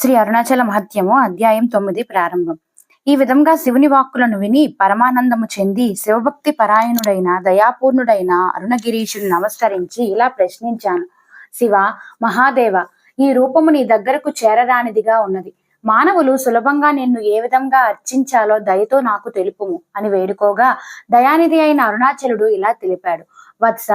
శ్రీ అరుణాచల మహత్యము అధ్యాయం తొమ్మిది ప్రారంభం. ఈ విధంగా శివుని వాక్కులను విని పరమానందము చెంది శివభక్తి పరాయణుడైన దయాపూర్ణుడైన అరుణగిరీషుని నమస్కరించి ఇలా ప్రశ్నించాను. శివ మహాదేవ ఈ రూపము నీ దగ్గరకు చేరరానిదిగా ఉన్నది. మానవులు సులభంగా నిన్ను ఏ విధంగా అర్చించాలో దయతో నాకు తెలుపుము అని వేడుకోగా దయానిధి అయిన అరుణాచలుడు ఇలా తెలిపాడు. వత్స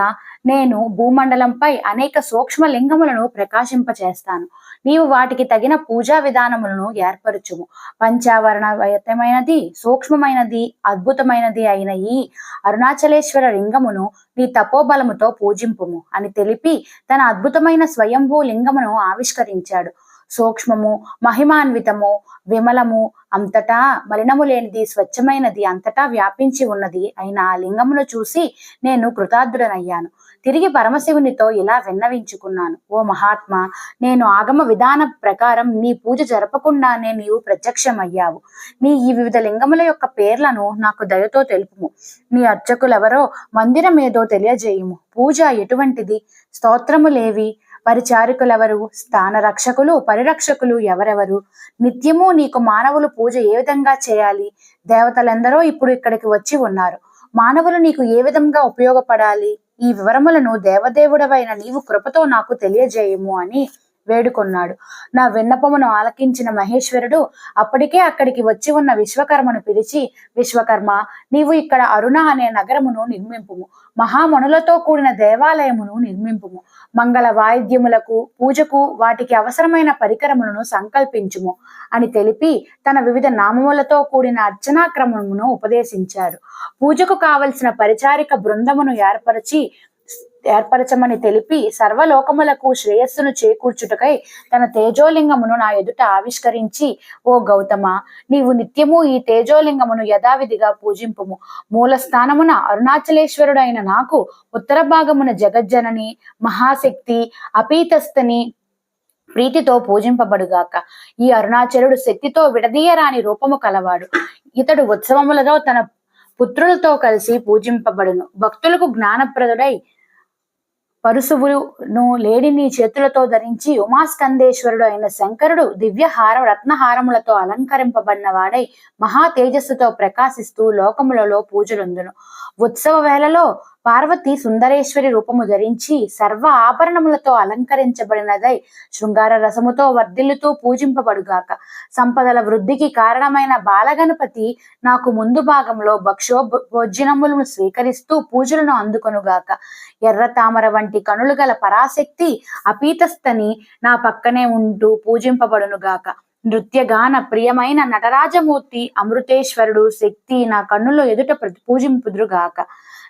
నేను భూమండలంపై అనేక సూక్ష్మ లింగములను ప్రకాశింపచేస్తాను. నీవు వాటికి తగిన పూజా విధానములను ఏర్పరచుము. పంచావరణమైనది సూక్ష్మమైనది అద్భుతమైనది అయిన ఈ అరుణాచలేశ్వర లింగమును నీ తపోబలముతో పూజింపుము అని తెలిపి తన అద్భుతమైన స్వయంభూ లింగమును ఆవిష్కరించాడు. సూక్ష్మము మహిమాన్వితము విమలము అంతటా మలినము లేనిది స్వచ్ఛమైనది అంతటా వ్యాపించి ఉన్నది అయిన ఆ లింగమును చూసి నేను కృతార్థుడనయ్యాను. తిరిగి పరమశివునితో ఇలా విన్నవించుకున్నాను. ఓ మహాత్మా నేను ఆగమ విధాన ప్రకారం నీ పూజ జరపకుండానే నీవు ప్రత్యక్షమయ్యావు. నీ ఈ వివిధ లింగముల యొక్క పేర్లను నాకు దయతో తెలుపుము. నీ అర్చకులెవరో మందిరం ఏదో తెలియజేయుము. పూజ ఎటువంటిది? స్తోత్రములేవి? పరిచారికులెవరు? స్థాన రక్షకులు పరిరక్షకులు ఎవరెవరు? నిత్యము నీకు మానవులు పూజ ఏ విధంగా చేయాలి? దేవతలందరూ ఇప్పుడు ఇక్కడికి వచ్చి ఉన్నారు. మానవులు నీకు ఏ విధంగా ఉపయోగపడాలి? ఈ వివరములను దేవదేవుడవైన నీవు కృపతో నాకు తెలియజేయము అని వేడుకొన్నాడు. నా విన్నపమును ఆలకించిన మహేశ్వరుడు అప్పటికే అక్కడికి వచ్చి ఉన్న విశ్వకర్మను పిలిచి విశ్వకర్మ నీవు ఇక్కడ అరుణ అనే నగరమును నిర్మింపుము. మహామణులతో కూడిన దేవాలయమును నిర్మింపుము. మంగళ వాయిద్యములకు పూజకు వాటికి అవసరమైన పరికరములను సంకల్పించుము అని తెలిపి తన వివిధ నామములతో కూడిన అర్చనాక్రమమును ఉపదేశించాడు. పూజకు కావలసిన పరిచారిక బృందమును ఏర్పరిచి ఏర్పరచమని తెలిపి సర్వలోకములకు శ్రేయస్సును చేకూర్చుటకై తన తేజోలింగమును నా ఎదుట ఆవిష్కరించి ఓ గౌతమ నీవు నిత్యము ఈ తేజోలింగమును యథావిధిగా పూజింపుము. మూల స్థానమున అరుణాచలేశ్వరుడైన నాకు ఉత్తర భాగమున జగజ్జనని మహాశక్తి అపీతస్థని ప్రీతితో పూజింపబడుగాక. ఈ అరుణాచలుడు శక్తితో విడదీయరాని రూపము కలవాడు. ఇతడు ఉత్సవములలో తన పుత్రులతో కలిసి పూజింపబడును. భక్తులకు జ్ఞానప్రదుడై పరుశువును లేడిని చేతులతో ధరించి ఉమాస్కందేశ్వరుడు అయిన శంకరుడు దివ్యహార రత్నహారములతో అలంకరింపబడిన వాడై మహా తేజస్సుతో ప్రకాశిస్తూ లోకములలో పూజలుందును. ఉత్సవ వేళలో పార్వతి సుందరేశ్వరి రూపము ధరించి సర్వ ఆభరణములతో అలంకరించబడినదై శృంగార రసముతో వర్ధిల్లుతూ పూజింపబడుగాక. సంపదల వృద్ధికి కారణమైన బాలగణపతి నాకు ముందు భాగంలో భక్షో భోజనములను స్వీకరిస్తూ పూజలను అందుకొనుగాక. ఎర్ర తామర వంటి కనులు గల పరాశక్తి అపీతస్థని నా పక్కనే ఉంటూ పూజింపబడునుగాక. నృత్యగాన ప్రియమైన నటరాజమూర్తి అమృతేశ్వరుడు శక్తి నా కన్నులో ఎదుట పూజింపుదురుగాక.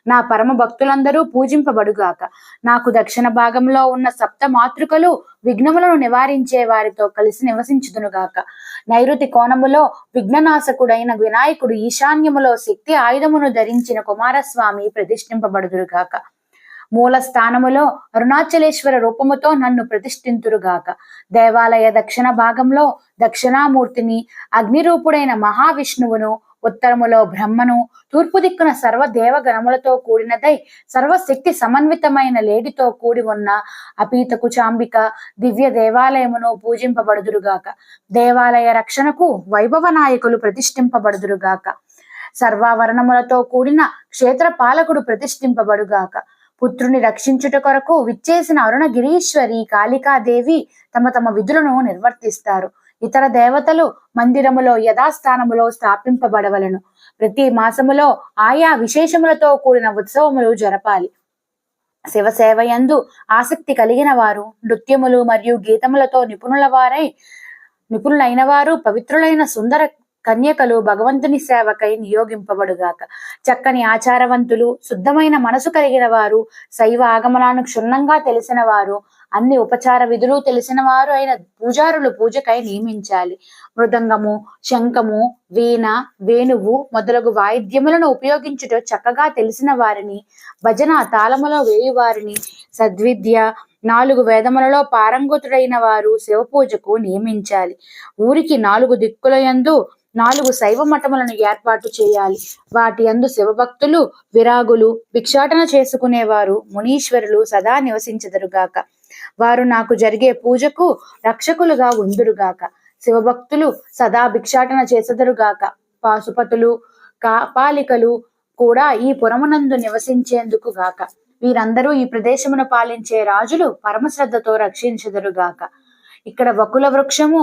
నా పరమ భక్తులందరూ పూజింపబడుగాక. నాకు దక్షిణ భాగంలో ఉన్న సప్త మాతృకలు విఘ్నములను నివారించే వారితో కలిసి నివసించుదునుగాక. నైరుతి కోణములో విఘ్ననాశకుడైన వినాయకుడు ఈశాన్యములో శక్తి ఆయుధమును ధరించిన కుమారస్వామి ప్రతిష్ఠింపబడుదురుగాక. మూల స్థానములో అరుణాచలేశ్వర రూపముతో నన్ను ప్రతిష్ఠింతురుగాక. దేవాలయ దక్షిణ భాగంలో దక్షిణామూర్తిని అగ్నిరూపుడైన మహావిష్ణువును ఉత్తరములో బ్రహ్మను తూర్పు దిక్కున సర్వ దేవగణములతో కూడినదై సర్వశక్తి సమన్వితమైన లేడితో కూడి ఉన్న అపీతకు చాంబిక దివ్య దేవాలయమును పూజింపబడుదురుగాక. దేవాలయ రక్షణకు వైభవ నాయకులు ప్రతిష్ఠింపబడుదురుగాక. సర్వావరణములతో కూడిన క్షేత్ర పాలకుడు ప్రతిష్ఠింపబడుగాక. పుత్రుని రక్షించుట కొరకు విచ్చేసిన అరుణగిరీశ్వరి కాళికాదేవి తమ తమ విధులను నిర్వర్తిస్తారు. ఇతర దేవతలు మందిరములో యథాస్థానములో స్థాపింపబడవలను. ప్రతి మాసములో ఆయా విశేషములతో కూడిన ఉత్సవములు జరపాలి. శివసేవయందు ఆసక్తి కలిగిన వారు నృత్యములు మరియు గీతములతో నిపుణుల వారై నిపుణులైన వారు పవిత్రులైన సుందర కన్యకలు భగవంతుని సేవకై నియోగింపబడుగాక. చక్కని ఆచారవంతులు శుద్ధమైన మనసు కలిగిన వారు శైవ ఆగమనాన్ని క్షుణ్ణంగా తెలిసిన వారు అన్ని ఉపచార విధులు తెలిసిన వారు అయిన పూజారులు పూజకై నియమించాలి. మృదంగము శంఖము వీణ వేణువు మొదలగు వాయిద్యములను ఉపయోగించుట చక్కగా తెలిసిన వారిని భజన తాళములో వేయువారిని సద్విద్య నాలుగు వేదములలో పారంగతుడైన వారు శివ పూజకు నియమించాలి. ఊరికి నాలుగు దిక్కుల యందు నాలుగు శైవ మఠములను ఏర్పాటు చేయాలి. వాటి అందు శివభక్తులు విరాగులు భిక్షాటన చేసుకునేవారు మునీశ్వరులు సదా నివసించదురుగాక వారు నాకు జరిగే పూజకు రక్షకులుగా ఉందురుగాక శివభక్తులు సదా భిక్షాటన చేసెదరుగాక పాశుపతులు కాపాలికలు కూడా ఈ పురమునందు నివసించేందుకు గాక. వీరందరూ ఈ ప్రదేశమును పాలించే రాజులు పరమశ్రద్ధతో రక్షించెదరుగాక ఇక్కడ వకుల వృక్షము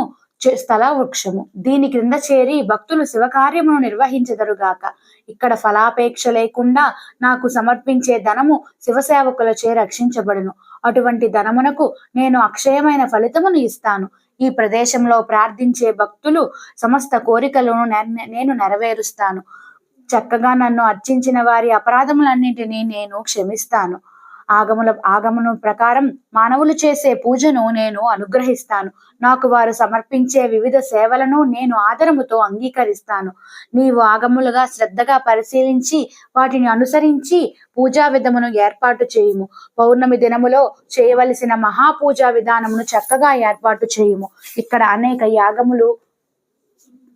స్థల వృక్షము. దీని క్రింద చేరి భక్తులు శివకార్యమును నిర్వహించెదరుగాక. ఇక్కడ ఫలాపేక్ష లేకుండా నాకు సమర్పించే ధనము శివసేవకులచే రక్షించబడును. అటువంటి ధనమునకు నేను అక్షయమైన ఫలితమును ఇస్తాను. ఈ ప్రదేశంలో ప్రార్థించే భక్తులు సమస్త కోరికలను నేను నెరవేరుస్తాను. చక్కగా నన్ను అర్చించిన వారి అపరాధములన్నింటినీ నేను క్షమిస్తాను. ఆగముల ఆగమనం ప్రకారం మానవులు చేసే పూజను నేను అనుగ్రహిస్తాను. నాకు వారు సమర్పించే వివిధ సేవలను నేను ఆదరముతో అంగీకరిస్తాను. నీవు ఆగములుగా శ్రద్ధగా పరిశీలించి వాటిని అనుసరించి పూజా విధమును ఏర్పాటు చేయుము. పౌర్ణమి దినములో చేయవలసిన మహాపూజా విధానమును చక్కగా ఏర్పాటు చేయుము. ఇక్కడ అనేక యాగములు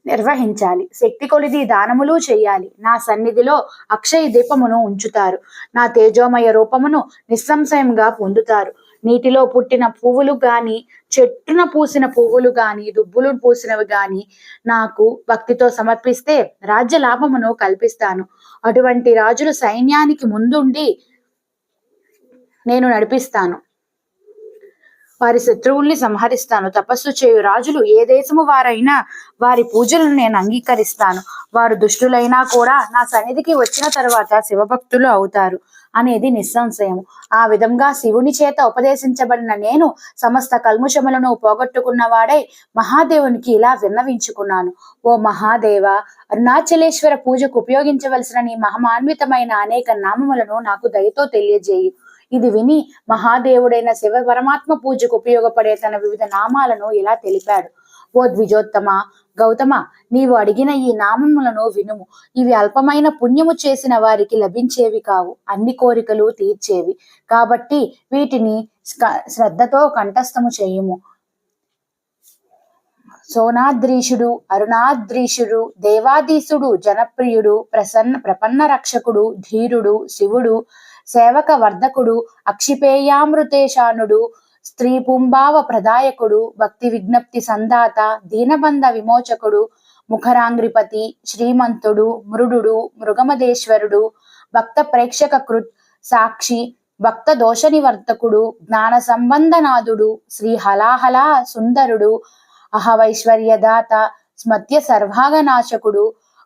నిర్వహించాలి. శక్తి కొలిది దానములు చేయాలి. నా సన్నిధిలో అక్షయ దీపమును ఉంచుతారు. నా తేజోమయ రూపమును నిస్సంశయంగా పొందుతారు. నీటిలో పుట్టిన పువ్వులు గాని చెట్టున పూసిన పువ్వులు గాని దుబ్బులు పూసినవి గాని నాకు భక్తితో సమర్పిస్తే రాజ్య లాభమును కల్పిస్తాను. అటువంటి రాజులు సైన్యానికి ముందుండి నేను నడిపిస్తాను. వారి శత్రువుల్ని సంహరిస్తాను. తపస్సు చేయు రాజులు ఏ దేశము వారైనా వారి పూజలను నేను అంగీకరిస్తాను. వారు దుష్టులైనా కూడా నా సన్నిధికి వచ్చిన తర్వాత శివభక్తులు అవుతారు అనేది నిస్సంశయము. ఆ విధంగా శివుని చేత ఉపదేశించబడిన నేను సమస్త కల్ముషములను పోగొట్టుకున్నవాడై మహాదేవునికి ఇలా విన్నవించుకున్నాను. ఓ మహాదేవ అరుణాచలేశ్వర పూజకు ఉపయోగించవలసిన నీ మహమాన్వితమైన అనేక నామములను నాకు దయతో తెలియజేయు. ఇది విని మహాదేవుడైన శివ పరమాత్మ పూజకు ఉపయోగపడే తన వివిధ నామాలను ఇలా తెలిపాడు. ఓ ద్విజోత్తమ గౌతమ నీవు అడిగిన ఈ నామములను వినుము. ఇవి అల్పమైన పుణ్యము చేసిన వారికి లభించేవి కావు. అన్ని కోరికలు తీర్చేవి. కాబట్టి వీటిని శ్రద్ధతో కంఠస్థము చేయుము. సోనాద్రీషుడు అరుణాద్రీషుడు దేవాదీసుడు జనప్రియుడు ప్రసన్న ప్రపన్న రక్షకుడు ధీరుడు శివుడు సేవక వర్ధకుడు అక్షిపేయామృతేశానుడు స్త్రీ పుంభావ ప్రదాయకుడు భక్తి విజ్ఞప్తి సందాత దీనబంధ విమోచకుడు ముఖరాంగ్రిపతి శ్రీమంతుడు మృడు మృగమదేశ్వరుడు భక్త ప్రేక్షక కృత్ సాక్షి భక్త దోష నివర్తకుడు జ్ఞాన సంబంధనాథుడు శ్రీ హలాహలా సుందరుడు అహవైశ్వర్యదాత స్మత్య సర్వాగనాశకుడు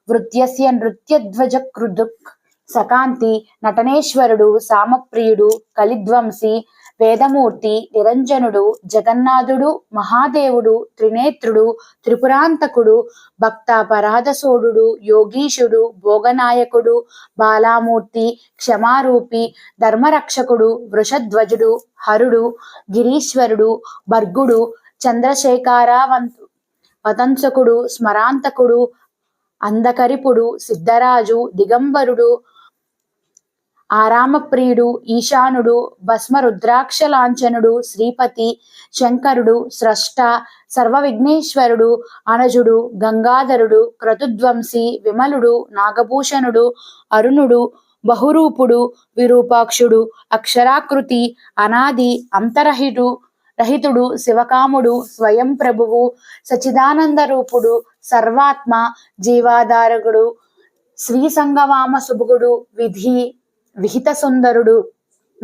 వృత్యస్య నృత్యధ్వజ కృదుక్ సకాంతి నటనేశ్వరుడు సామప్రియుడు కలిధ్వంసి వేదమూర్తి నిరంజనుడు జగన్నాథుడు మహాదేవుడు త్రినేత్రుడు త్రిపురాంతకుడు భక్త పరాధసోడు యోగీషుడు భోగనాయకుడు బాలామూర్తి క్షమారూపి ధర్మరక్షకుడు వృషధ్వజుడు హరుడు గిరీశ్వరుడు భర్గుడు చంద్రశేఖరావంతు వతంసకుడు స్మరాంతకుడు అంధకరిపుడు సిద్ధరాజు దిగంబరుడు ఆరామప్రియుడు ఈశానుడు భస్మ రుద్రాక్ష లాంఛనుడు శ్రీపతి శంకరుడు స్రష్ట సర్వ విఘ్నేశ్వరుడు అనజుడు గంగాధరుడు క్రతుధ్వంసి విమలుడు నాగభూషణుడు అరుణుడు బహురూపుడు విరూపాక్షుడు అక్షరాకృతి అనాది అంతరహితుడు రహితుడు శివకాముడు స్వయం ప్రభువు సచిదానంద రూపుడు సర్వాత్మ జీవాధారకుడు శ్రీ సంగవామ సుభుగుడు విధి విహిత సుందరుడు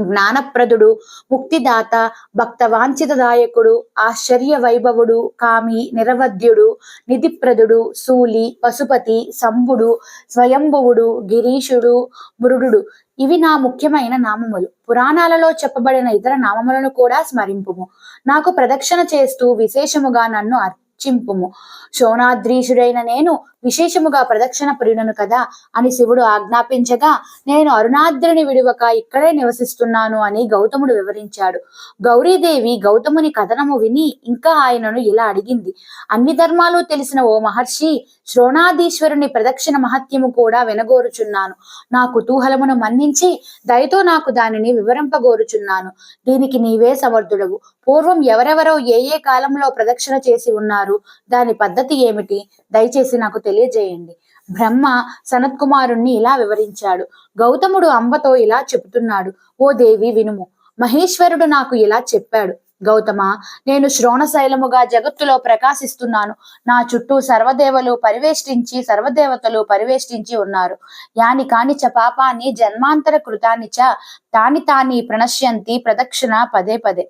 జ్ఞానప్రదుడు ముక్తిదాత భక్తవాంఛితదాయకుడు ఆశ్చర్య వైభవుడు కామి నిరవధ్యుడు నిధిప్రదుడు సూలి పశుపతి సంబుడు స్వయంభువుడు గిరీషుడు మృడు ఇవి నా ముఖ్యమైన నామములు. పురాణాలలో చెప్పబడిన ఇతర నామములను కూడా స్మరింపుము. నాకు ప్రదక్షిణ చేస్తూ విశేషముగా నన్ను అర్చింపుము. శోనాద్రీషుడైన నేను విశేషముగా ప్రదక్షిణ ప్రియుడను కదా అని శివుడు ఆజ్ఞాపించగా నేను అరుణాద్రిని విడువక ఇక్కడే నివసిస్తున్నాను అని గౌతముడు వివరించాడు. గౌరీదేవి గౌతముని కథనము విని ఇంకా ఆయనను ఇలా అడిగింది. అన్ని ధర్మాలు తెలిసిన ఓ మహర్షి శ్రోణాధీశ్వరుని ప్రదక్షిణ మహత్యము కూడా వినగోరుచున్నాను. నా కుతూహలమును మన్నించి దయతో నాకు దానిని వివరింపగోరుచున్నాను. దీనికి నీవే సమర్థుడవు. పూర్వం ఎవరెవరో ఏ ఏ కాలంలో ప్రదక్షిణ చేసి ఉన్నారు? దాని పద్ధతి ఏమిటి? దయచేసి నాకు తెలియజేయండి. బ్రహ్మ సనత్ కుమారుణ్ణి ఇలా వివరించాడు. గౌతముడు అంబతో ఇలా చెబుతున్నాడు ఓ దేవి వినుము మహేశ్వరుడు నాకు ఇలా చెప్పాడు. గౌతమ నేను శ్రోణశైలముగా జగత్తులో ప్రకాశిస్తున్నాను. నా చుట్టూ సర్వదేవలు పరివేష్టించి సర్వదేవతలు పరివేష్టించి ఉన్నారు. యాని కాని పాపాన్ని జన్మాంతర కృతానిచ చ తాని తాని ప్రణశ్యంతి ప్రదక్షిణ పదే పదే.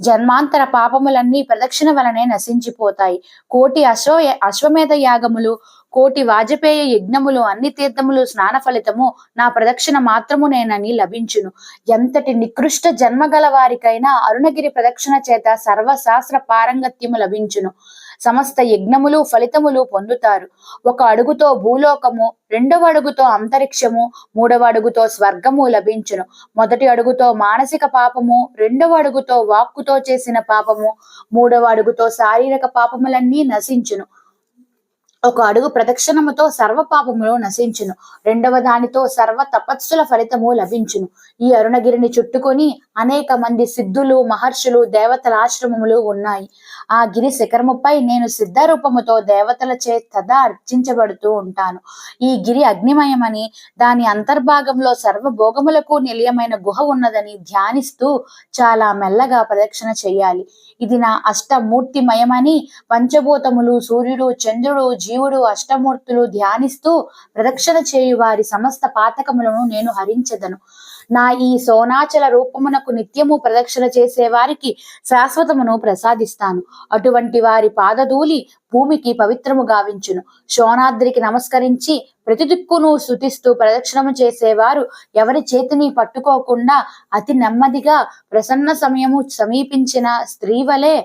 జన్మాంతర పాపములన్నీ ప్రదక్షిణ వలనే నశించిపోతాయి. కోటి అశ్వ అశ్వమేధ యాగములు కోటి వాజపేయ యజ్ఞములు అన్ని తీర్థములు స్నాన ఫలితము నా ప్రదక్షిణ మాత్రమునేనని లభించును. ఎంతటి నికృష్ట జన్మగల వారికైనా అరుణగిరి ప్రదక్షిణ చేత సర్వశాస్త్ర పారంగత్యము లభించును. సమస్త యజ్ఞములు ఫలితములు పొందుతారు. ఒక అడుగుతో భూలోకము రెండవ అడుగుతో అంతరిక్షము మూడవ అడుగుతో స్వర్గము లభించును. మొదటి అడుగుతో మానసిక పాపము రెండవ అడుగుతో వాక్కుతో చేసిన పాపము మూడవ అడుగుతో శారీరక పాపములన్నీ నశించును. ఒక అడుగు ప్రదక్షిణముతో సర్వ పాపములు నశించును. రెండవ దానితో సర్వ తపస్సుల ఫలితము లభించును. ఈ అరుణగిరిని చుట్టుకొని అనేక మంది సిద్ధులు మహర్షులు దేవతల ఆశ్రమములు ఉన్నాయి. ఆ గిరి శిఖరముపై నేను సిద్ధ రూపముతో దేవతల చే తదా అర్చించబడుతూ ఉంటాను. ఈ గిరి అగ్నిమయమని దాని అంతర్భాగంలో సర్వభోగములకు నిలయమైన గుహ ఉన్నదని ధ్యానిస్తూ చాలా మెల్లగా ప్రదక్షిణ చేయాలి. ఇది నా అష్టమూర్తిమయమని పంచభూతములు సూర్యుడు చంద్రుడు జీవుడు అష్టమూర్తులు ధ్యానిస్తూ ప్రదక్షిణ చేయు వారి సమస్త పాతకములను నేను హరించదను. నా ఈ సోనాచల రూపమునకు నిత్యము ప్రదక్షిణ చేసే వారికి శాశ్వతమును ప్రసాదిస్తాను. అటువంటి వారి పాదధూలి భూమికి పవిత్రము గావించును. శోనాద్రికి నమస్కరించి ప్రతి దిక్కును శృతిస్తూ ప్రదక్షిణము చేసేవారు ఎవరి చేతిని పట్టుకోకుండా అతి నెమ్మదిగా ప్రసన్న సమయము సమీపించిన స్త్రీ వలె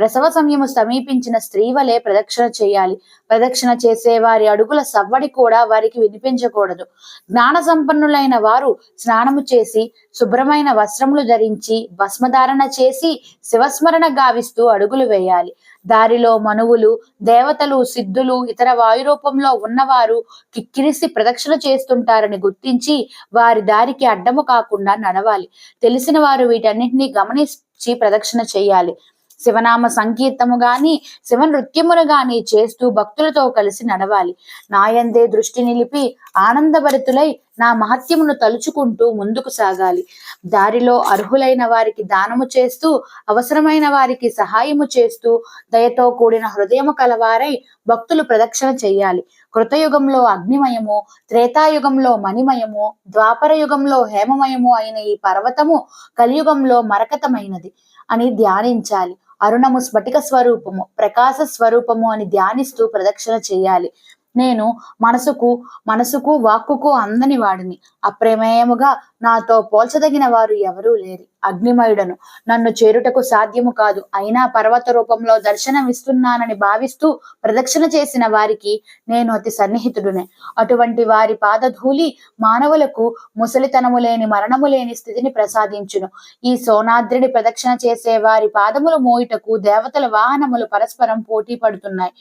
ప్రసవ సమయము సమీపించిన స్త్రీ వలె ప్రదక్షిణ చేయాలి. ప్రదక్షిణ చేసే వారి అడుగుల సవ్వడి కూడా వారికి వినిపించకూడదు. జ్ఞాన సంపన్నులైన వారు స్నానము చేసి శుభ్రమైన వస్త్రములు ధరించి భస్మధారణ చేసి శివస్మరణ గావిస్తూ అడుగులు వేయాలి. దారిలో మనువులు దేవతలు సిద్ధులు ఇతర వాయురూపంలో ఉన్నవారు కిక్కిరిసి ప్రదక్షిణ చేస్తుంటారని గుర్తించి వారి దారికి అడ్డము కాకుండా నడవాలి. తెలిసిన వారు వీటన్నిటిని గమనించి ప్రదక్షిణ చేయాలి. శివనామ సంకీర్తము గాని శివ నృత్యమును గాని చేస్తూ భక్తులతో కలిసి నడవాలి. నాయందే దృష్టి నిలిపి ఆనందభరితులై నా మహత్యమును తలుచుకుంటూ ముందుకు సాగాలి. దారిలో అర్హులైన వారికి దానము చేస్తూ అవసరమైన వారికి సహాయము చేస్తూ దయతో కూడిన హృదయము కలవారై భక్తులు ప్రదక్షిణ చేయాలి కృతయుగంలో అగ్నిమయము త్రేతాయుగంలో మణిమయము ద్వాపర యుగంలో హేమమయము అయిన ఈ పర్వతము కలియుగంలో మరకతమైనది అని ధ్యానించాలి. అరుణము స్ఫటిక స్వరూపము ప్రకాశ స్వరూపము అని ధ్యానిస్తూ ప్రదక్షిణ చేయాలి. నేను మనసుకు మనసుకు వాక్కుకు అందని వాడిని అప్రమేయముగా నాతో పోల్చదగిన వారు ఎవరూ లేరు. అగ్నిమయుడను నన్ను చేరుటకు సాధ్యము కాదు. అయినా పర్వత రూపంలో దర్శనమిస్తున్నానని భావిస్తూ ప్రదక్షిణ చేసిన వారికి నేను అతి సన్నిహితుడునే. అటువంటి వారి పాదధూళి మానవులకు ముసలితనము లేని మరణము లేని స్థితిని ప్రసాదించును. ఈ సోనాద్రిని ప్రదక్షిణ చేసే వారి పాదములు మోయుటకు దేవతల వాహనములు పరస్పరం పోటీ పడుతున్నాయి.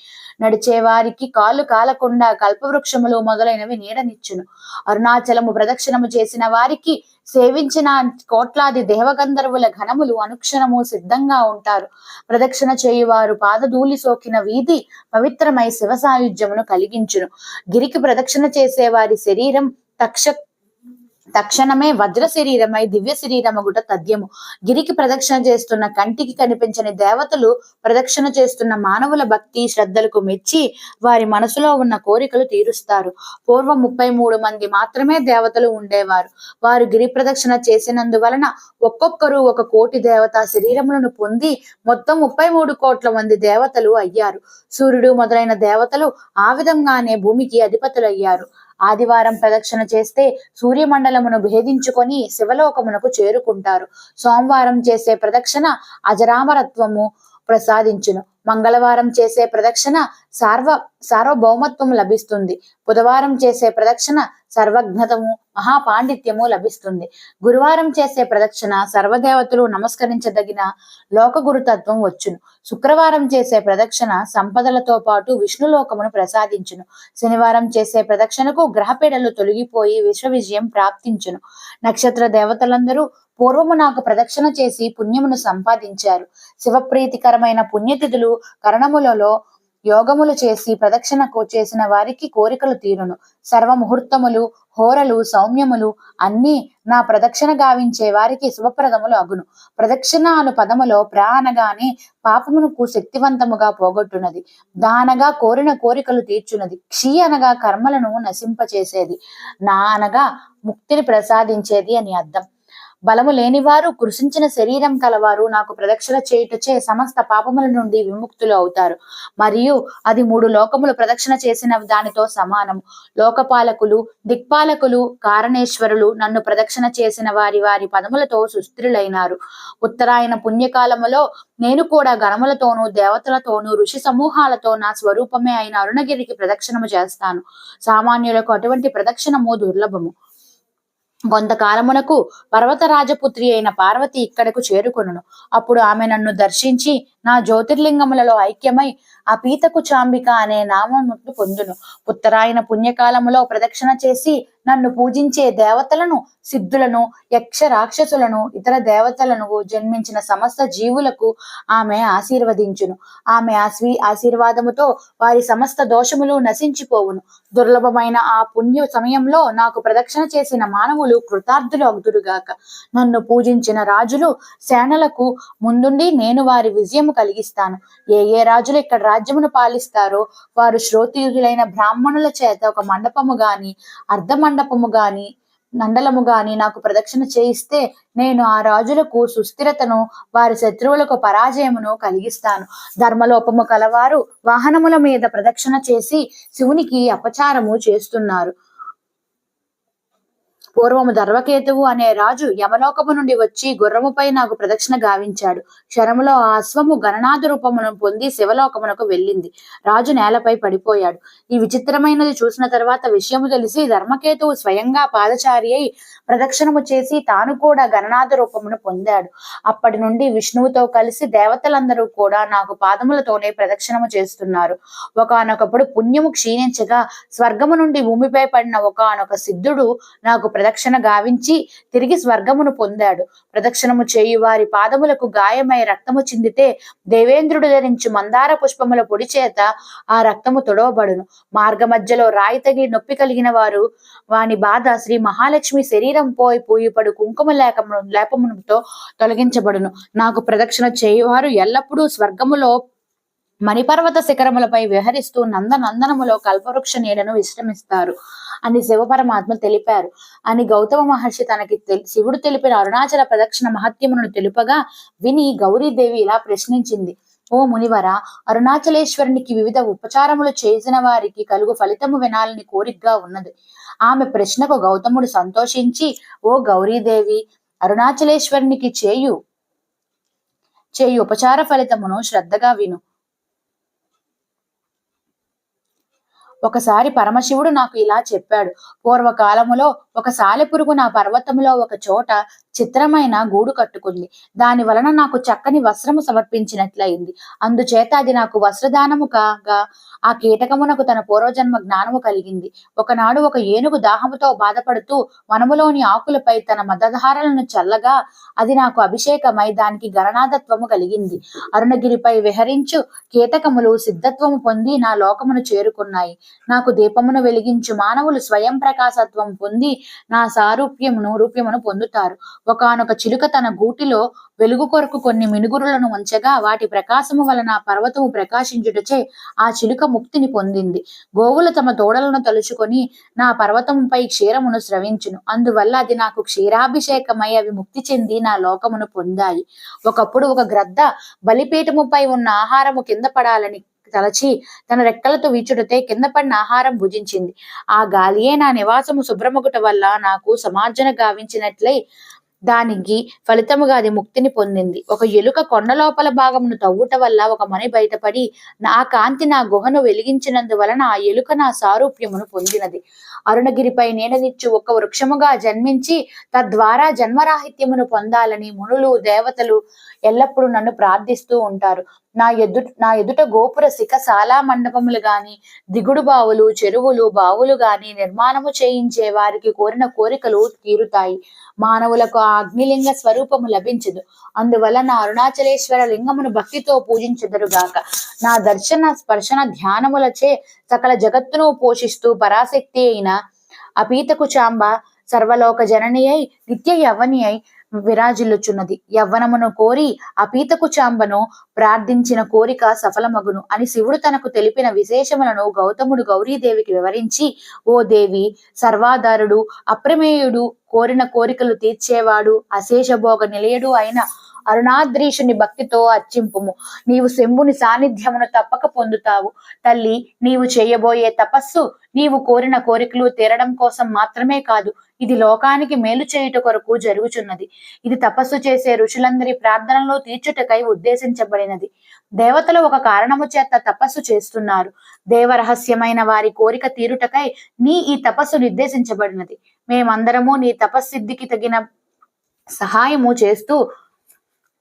నడిచే వారికి కాళ్ళు కాలకుండా కల్పవృక్షములు మొదలైనవి నీడనిచ్చును. అరుణాచలము ప్రదక్షిణము చేసిన వారికి సేవించిన కోట్లాది దేవగంధర్వుల ఘనములు అనుక్షణము సిద్ధంగా ఉంటారు. ప్రదక్షిణ చేయువారు పాదధూళి సోకిన వీధి పవిత్రమై శివ సాయుధ్యమును కలిగించును. గిరికి ప్రదక్షిణ చేసే వారి శరీరం తక్ష తక్షణమే వజ్ర శరీరమై దివ్య శరీరమగుట తథ్యము. గిరికి ప్రదక్షిణ చేస్తున్న కంటికి కనిపించని దేవతలు ప్రదక్షిణ చేస్తున్న మానవుల భక్తి శ్రద్ధలకు మెచ్చి వారి మనసులో ఉన్న కోరికలు తీరుస్తారు. పూర్వం ముప్పై మూడు మంది మాత్రమే దేవతలు ఉండేవారు. వారు గిరి ప్రదక్షిణ చేసినందువలన ఒక్కొక్కరు ఒక కోటి దేవతా శరీరములను పొంది మొత్తం ముప్పై మూడు కోట్ల మంది దేవతలు అయ్యారు. సూర్యుడు మొదలైన దేవతలు ఆ విధంగానే భూమికి అధిపతులయ్యారు. ఆదివారం ప్రదక్షిణ చేస్తే సూర్యమండలమును భేదించుకొని శివలోకమునకు చేరుకుంటారు. సోమవారం చేసే ప్రదక్షిణ అజరామరత్వము ప్రసాదించును. మంగళవారం చేసే ప్రదక్షిణ సార్వ సార్వభౌమత్వం లభిస్తుంది. బుధవారం చేసే ప్రదక్షిణ సర్వజ్ఞతము మహాపాండిత్యము లభిస్తుంది. గురువారం చేసే ప్రదక్షిణ సర్వదేవతలు నమస్కరించదగిన లోకగురుతత్వం వచ్చును. శుక్రవారం చేసే ప్రదక్షిణ సంపదలతో పాటు విష్ణులోకమును ప్రసాదించును. శనివారం చేసే ప్రదక్షిణకు గ్రహపీడలు తొలగిపోయి విశ్వ విజయం ప్రాప్తించును. నక్షత్ర దేవతలందరూ పూర్వము నాకు ప్రదక్షిణ చేసి పుణ్యమును సంపాదించారు. శివప్రీతికరమైన పుణ్యతిథులు కరణములలో యోగములు చేసి ప్రదక్షిణకు చేసిన వారికి కోరికలు తీరును. సర్వముహూర్తములు హోరలు సౌమ్యములు అన్నీ నా ప్రదక్షిణ గావించే వారికి శుభప్రదములు అగును. ప్రదక్షిణ అను పదములో ప్రా అనగానే పాపమునకు శక్తివంతముగా పోగొట్టునది దానగా కోరిన కోరికలు తీర్చున్నది. క్షీ అనగా కర్మలను నశింపచేసేది. నా అనగా ముక్తిని ప్రసాదించేది అని అర్థం. బలము లేనివారు కృషించిన శరీరం కలవారు నాకు ప్రదక్షిణ చేయుటచే సమస్త పాపముల నుండి విముక్తులు అవుతారు. మరియు అది మూడు లోకములు ప్రదక్షిణ చేసిన దానితో సమానము. లోకపాలకులు దిక్పాలకులు కారణేశ్వరులు నన్ను ప్రదక్షిణ చేసిన వారి వారి పదములతో సుస్థిరులైనారు. ఉత్తరాయణ పుణ్యకాలములో నేను కూడా గణములతోనూ దేవతలతోనూ ఋషి సమూహాలతో నా స్వరూపమే అయిన అరుణగిరికి ప్రదక్షిణము చేస్తాను. సామాన్యులకు అటువంటి ప్రదక్షిణము దుర్లభము. కొంతకాలమునకు పర్వతరాజపుత్రి అయిన పార్వతి ఇక్కడకు చేరుకొనును. అప్పుడు ఆమె నన్ను దర్శించి నా జ్యోతిర్లింగములలో ఐక్యమై ఆ పీతకు చాంబిక అనే నామమును పొందును. ఉత్తరాయణ పుణ్యకాలములో ప్రదక్షిణ చేసి నన్ను పూజించే దేవతలను సిద్ధులను యక్ష రాక్షసులను ఇతర దేవతలను జన్మించిన సమస్త జీవులకు ఆమె ఆశీర్వదించును. ఆమె ఆశీ ఆశీర్వాదముతో వారి సమస్త దోషములు నశించిపోవును. దుర్లభమైన ఆ పుణ్య సమయంలో నాకు ప్రదక్షిణ చేసిన మానవులు కృతార్థులు అగుదురుగాక నన్ను పూజించిన రాజులు సేనలకు ముందుండి నేను వారి విజయము కలిగిస్తాను. ఏ ఏ రాజులు ఇక్కడ రాజ్యమును పాలిస్తారో వారు శ్రోతీయులైన బ్రాహ్మణుల చేత ఒక మండపము గాని అర్ధ మండపము గాని మండలము గాని నాకు ప్రదక్షిణ చేయిస్తే నేను ఆ రాజులకు సుస్థిరతను వారి శత్రువులకు పరాజయమును కలిగిస్తాను. ధర్మలోపము కలవారు వాహనముల మీద ప్రదక్షిణ చేసి శివునికి అపచారము చేస్తున్నారు. పూర్వము ధర్వకేతువు అనే రాజు యమలోకము నుండి వచ్చి గుర్రముపై నాకు ప్రదక్షిణ గావించాడు. క్షణములో ఆ అశ్వము గణనాథ రూపమును పొంది శివలోకమునకు వెళ్ళింది. రాజు నేలపై పడిపోయాడు. ఈ విచిత్రమైనది చూసిన తర్వాత విషయము తెలిసి ధర్మకేతువు స్వయంగా పాదచారి అయి ప్రదక్షిణము చేసి తాను కూడా గణనాథ రూపమును పొందాడు. అప్పటి నుండి విష్ణువుతో కలిసి దేవతలందరూ కూడా నాకు పాదములతోనే ప్రదక్షిణము చేస్తున్నారు. ఒకనొకప్పుడు పుణ్యము క్షీణించగా స్వర్గము నుండి భూమిపై పడిన ఒకనొక సిద్ధుడు నాకు ప్రదక్షిణ గావించి తిరిగి స్వర్గమును పొందాడు. ప్రదక్షిణము చేయు వారి పాదములకు గాయమై రక్తము చిందితే దేవేంద్రుడు ధరించు మందార పుష్పముల పొడి చేత ఆ రక్తము తొడవబడును. మార్గ మధ్యలో రాయి తగిలి నొప్పి కలిగిన వారు వాని బాధ శ్రీ మహాలక్ష్మి శరీరం పోయి పూయిపడు కుంకుమ లేకము లేపముతో తొలగించబడును. నాకు ప్రదక్షిణ చేయువారు ఎల్లప్పుడూ స్వర్గములో మణిపర్వత శిఖరములపై విహరిస్తూ నందనందనములో కల్పవృక్ష నీడను విశ్రమిస్తారు అని శివపరమాత్మ తెలిపారు. అని గౌతమ మహర్షి తనకి శివుడు తెలిపిన అరుణాచల ప్రదక్షిణ మహత్యమును తెలుపగా విని గౌరీదేవి ఇలా ప్రశ్నించింది. ఓ మునివర అరుణాచలేశ్వరునికి వివిధ ఉపచారములు చేసిన వారికి కలుగు ఫలితము వినాలని కోరికగా ఉన్నది. ఆమె ప్రశ్నకు గౌతముడు సంతోషించి ఓ గౌరీదేవి అరుణాచలేశ్వరునికి చేయు చేయు ఉపచార ఫలితమును శ్రద్ధగా విను. ఒకసారి పరమశివుడు నాకు ఇలా చెప్పాడు. పూర్వకాలములో ఒక సాలెపురుగు నా పర్వతములో ఒక చోట చిత్రమైన గూడు కట్టుకుంది. దాని వలన నాకు చక్కని వస్త్రము సమర్పించినట్లయింది. అందుచేత అది నాకు వస్త్రదానము కాగా ఆ కీటకమునకు తన పూర్వజన్మ జ్ఞానము కలిగింది. ఒకనాడు ఒక ఏనుగు దాహముతో బాధపడుతూ వనములోని ఆకులపై తన మదధారలను చల్లగా అది నాకు అభిషేకమై దానికి గణనాథత్వము కలిగింది. అరుణగిరిపై విహరించు కీటకములు సిద్ధత్వము పొంది నా లోకమును చేరుకున్నాయి. నాకు దీపమును వెలిగించు. మానవులు స్వయం ప్రకాశత్వం పొంది నా సారూప్యమును రూప్యమును పొందుతారు. ఒకానొక చిలుక తన గూటిలో వెలుగు కొరకు కొన్ని మినుగురులను ఉంచగా వాటి ప్రకాశము వలన పర్వతము ప్రకాశించుటచే ఆ చిలుక ముక్తిని పొందింది. గోవులు తమ తోడలను తలుచుకొని నా పర్వతముపై క్షీరమును స్రవించును. అందువల్ల అది నాకు క్షీరాభిషేకమై అవి ముక్తి చెంది నా లోకమును పొందాయి. ఒకప్పుడు ఒక గ్రద్ద బలిపీఠముపై ఉన్న ఆహారము కింద పడాలని తలచి తన రెక్కలతో వీచుడితే కింద పడిన ఆహారం భుజించింది. ఆ గాలియే నా నివాసము శుభ్రముగుట వల్ల నాకు సమాజన గావించినట్లే దానికి ఫలితముగా అది ముక్తిని పొందింది. ఒక ఎలుక కొండ లోపల భాగమును తవ్వుట వల్ల ఒక మణి బయటపడి నా కాంతి నా గుహను వెలిగించినందువలన ఆ ఎలుక నా సారూప్యమును పొందినది. అరుణగిరిపై నీడనిచ్చు ఒక వృక్షముగా జన్మించి తద్వారా జన్మరాహిత్యమును పొందాలని మునులు దేవతలు ఎల్లప్పుడూ నన్ను ప్రార్థిస్తూ ఉంటారు. నా ఎదు నా ఎదుట గోపుర శిఖశాలా మండపములు గాని దిగుడు బావులు చెరువులు బావులు గాని నిర్మాణము చేయించే వారికి కోరిన కోరికలు తీరుతాయి. మానవులకు ఆ అగ్నిలింగ స్వరూపము లభించదు. అందువల్ల నా అరుణాచలేశ్వర లింగమును భక్తితో పూజించెదరుగాక నా దర్శన స్పర్శన ధ్యానములచే సకల జగత్తును పోషిస్తూ పరాశక్తి అయిన అపీతకు చాంబ సర్వలోక జనని అయి నిత్య యవ్వని అయి విరాజిల్లుచున్నది. యవ్వనమును కోరి అపీతకు చాంబను ప్రార్థించిన కోరిక సఫలమగును అని శివుడు తనకు తెలిపిన విశేషములను గౌతముడు గౌరీదేవికి వివరించి ఓ దేవి సర్వాధారుడు అప్రమేయుడు కోరిన కోరికలు తీర్చేవాడు అశేషభోగ నిలయుడు అయిన అరుణాద్రీషుని భక్తితో అర్చింపుము. నీవు శంభుని సాన్నిధ్యమును తప్పక పొందుతావు. తల్లి నీవు చేయబోయే తపస్సు నీవు కోరిన కోరికలు తీరడం కోసం మాత్రమే కాదు ఇది లోకానికి మేలు చేయుట కొరకు జరుగుచున్నది. ఇది తపస్సు చేసే ఋషులందరి ప్రార్థనలో తీర్చుటకై ఉద్దేశించబడినది. దేవతలు ఒక కారణము చేత తపస్సు చేస్తున్నారు. దేవరహస్యమైన వారి కోరిక తీరుటకై నీ ఈ తపస్సు నిర్దేశించబడినది. మేమందరము నీ తపస్సిద్ధికి తగిన సహాయము చేస్తూ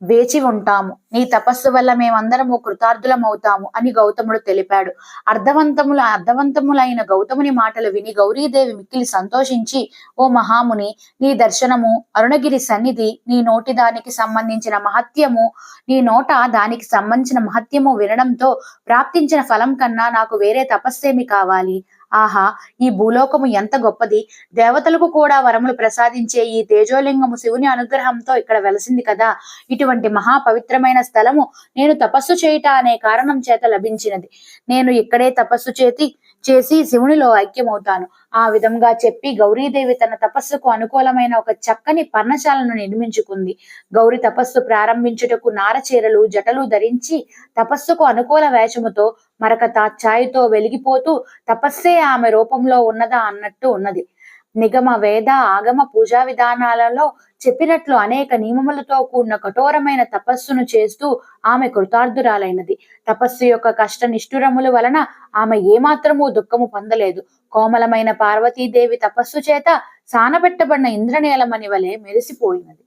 వేచి ఉంటాము. నీ తపస్సు వల్ల మేమందరము కృతార్థులమవుతాము అని గౌతముడు తెలిపాడు. అర్థవంతముల అర్ధవంతములైన గౌతముని మాటలు విని గౌరీదేవి మిక్కిలి సంతోషించి ఓ మహాముని నీ దర్శనము అరుణగిరి సన్నిధి నీ నోటి దానికి సంబంధించిన మహత్యము నీ నోట దానికి సంబంధించిన మహత్యము వినడంతో ప్రాప్తించిన ఫలం కన్నా నాకు వేరే తపస్సేమి కావాలి. ఆహా ఈ భూలోకము ఎంత గొప్పది. దేవతలకు కూడా వరములు ప్రసాదించే ఈ తేజోలింగము శివుని అనుగ్రహంతో ఇక్కడ వెలసింది కదా. ఇటువంటి మహా పవిత్రమైన స్థలము నేను తపస్సు చేయుట అనే కారణం చేత లభించినది. నేను ఇక్కడే తపస్సు చేతి చేసి శివునిలో ఐక్యమవుతాను. ఆ విధంగా చెప్పి గౌరీదేవి తన తపస్సుకు అనుకూలమైన ఒక చక్కని పర్ణశాలను నిర్మించుకుంది. గౌరి తపస్సు ప్రారంభించుటకు నారచీరలు జటలు ధరించి తపస్సుకు అనుకూల వేషముతో మరక తాఛాయితో వెలిగిపోతూ తపస్సే ఆమె రూపంలో ఉన్నదా అన్నట్టు ఉన్నది. నిగమ వేద ఆగమ పూజా విధానాలలో చెప్పినట్లు అనేక నియమములతో కూడిన కఠోరమైన తపస్సును చేస్తూ ఆమె కృతార్థురాలైనది. తపస్సు యొక్క కష్ట నిష్ఠురముల వలన ఆమె ఏమాత్రము దుఃఖము పొందలేదు. కోమలమైన పార్వతీదేవి తపస్సు చేత సానబెట్టబడిన ఇంద్రనీలమని వలె మెరిసిపోయినది.